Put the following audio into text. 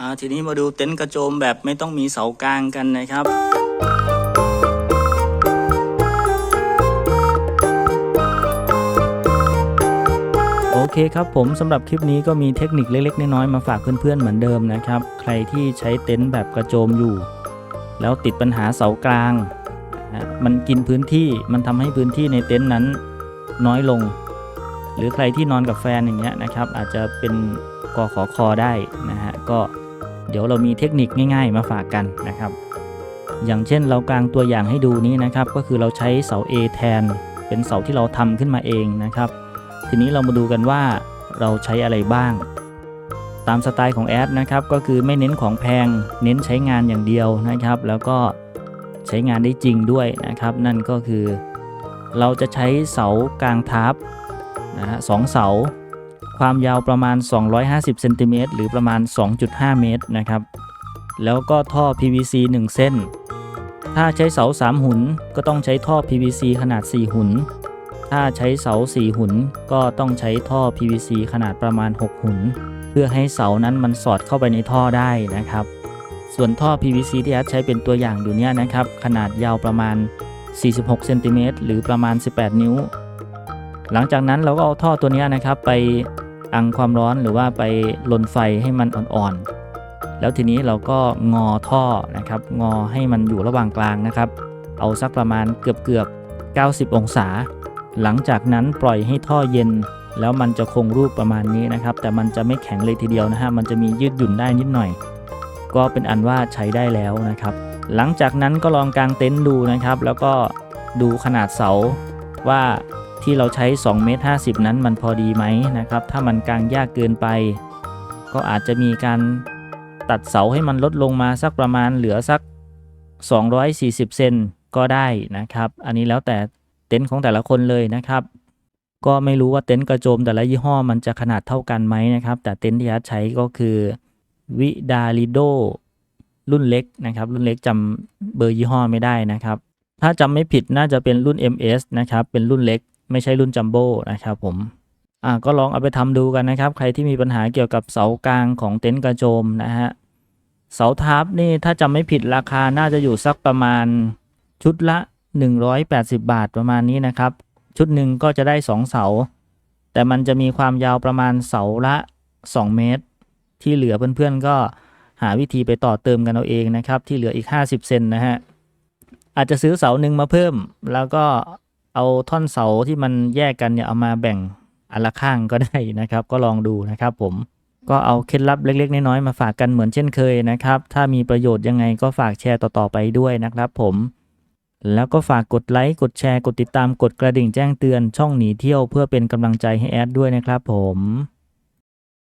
อ่าทีนี้มาดูเต็นท์กระโจมแบบไม่ต้องมีเสากลางกันนะครับ โอเคครับผมสำหรับคลิปนี้ก็มีเทคนิคเล็กๆ น้อยๆมาฝากเพื่อนๆเหมือนเดิมนะครับ ใครที่ใช้เต็นท์แบบกระโจมอยู่ แล้วติดปัญหาเสากลาง มันกินพื้นที่มันทำให้พื้นที่ในเต็นท์นั้นน้อยลง หรือใครที่นอนกับแฟนอย่างเงี้ยนะครับ อาจจะเป็นกอขอคอได้นะฮะก็ เดี๋ยวเรามีเทคนิคง่ายๆ มาฝากกันนะครับ อย่างเช่นเรากางตัวอย่างให้ดูนี้นะครับ ก็คือเราใช้เสา A แทน เป็นเสาที่เราทำขึ้นมาเองนะครับ ทีนี้เรามาดูกันว่าเราใช้อะไรบ้าง ตามสไตล์ของแอดนะครับ ก็คือไม่เน้นของแพง เน้นใช้งานอย่างเดียวนะครับ แล้วก็ใช้งานได้จริงด้วยนะครับ นั่นก็คือ เราจะใช้เสากลางทับนะฮะสองเสา ความยาวประมาณ 250เซนติเมตรหรือประมาณ 2.5 เมตรนะครับ แล้วก็ท่อ PVC 1 เส้น ถ้าใช้เสา 3 หุนก็ต้องใช้ท่อ PVC ขนาด 4 หุน ถ้าใช้เสา 4 หุนก็ต้องใช้ท่อ PVC ขนาดประมาณ 6 หุน เพื่อให้เสานั้นมันสอดเข้าไปในท่อได้นะครับ ส่วนท่อ PVC ที่แอดใช้เป็นตัวอย่างอยู่เนี่ยนะครับ ขนาดยาวประมาณ 46เซนติเมตรหรือประมาณ 18 นิ้ว หลังจากนั้นเราก็เอาท่อตัวนี้นะครับไป อังความร้อนหรือว่าไปลนไฟให้มันอ่อนๆ แล้วทีนี้เราก็งอท่อนะครับ งอให้มันอยู่ระหว่างกลางนะครับ เอาสักประมาณเกือบๆ90 องศา หลังจากนั้นปล่อยให้ท่อเย็น แล้วมันจะคงรูปประมาณนี้นะครับ แต่มันจะไม่แข็งเลยทีเดียวนะฮะ มันจะมียืดหยุ่นได้นิดหน่อย ก็เป็นอันว่าใช้ได้แล้วนะครับ หลังจากนั้นก็ลองกางเต็นท์ดูนะครับ แล้วก็ดูขนาดเสาว่า ที่เราใช้2เมตร50 นั้นมันพอดีไหมนะครับ ถ้ามันกางยากเกินไป ก็อาจจะมีการตัดเสาให้มันลดลงมาสักประมาณเหลือสัก 240 เซนก็ได้นะครับ อันนี้แล้วแต่เต็นท์ของแต่ละคนเลยนะครับ ก็ไม่รู้ว่าเต็นท์กระโจมแต่ละยี่ห้อมันจะขนาดเท่ากันไหมนะครับ แต่เต็นท์ที่อาร์ตใช้ก็คือวิดาลิโดรุ่นเล็กนะครับ รุ่นเล็กจำเบอร์ยี่ห้อไม่ได้นะครับ ถ้าจำไม่ผิดน่าจะเป็นรุ่น MS นะครับ เป็นรุ่นเล็ก ไม่ใช่รุ่นจัมโบ้นะครับผมอ่าก็ลองเอาไปทำดูกันนะครับ ใครที่มีปัญหาเกี่ยวกับเสากลางของเต็นท์กระโจมนะฮะเสาทับนี่ถ้าจำไม่ผิดราคาน่าจะอยู่สักประมาณชุดละ 180 บาทประมาณนี้นะครับ ชุดหนึ่งก็จะได้ 2 เสา แต่มันจะมีความยาวประมาณเสาละ 2 เมตร ที่เหลือเพื่อนๆก็หาวิธีไปต่อเติมกันเอาเองนะครับ ที่เหลืออีก 50 เซนนะฮะอาจจะซื้อเสาหนึ่งมาเพิ่ม แล้วก็ เอาท่อนเสาที่มันแยกกันเนี่ยเอามาแบ่งอันละข้างก็ได้นะครับ ก็ลองดูนะครับผมก็เอาเคล็ดลับเล็ก ๆ น้อยๆมาฝากกันเหมือนเช่นเคยนะครับ ถ้ามีประโยชน์ยังไงก็ฝากแชร์ต่อๆไปด้วยนะครับผม แล้วก็ฝากกดไลค์กดแชร์กดติดตามกดกระดิ่งแจ้งเตือนช่องหนีเที่ยวเพื่อเป็นกำลังใจให้แอดด้วยนะครับผม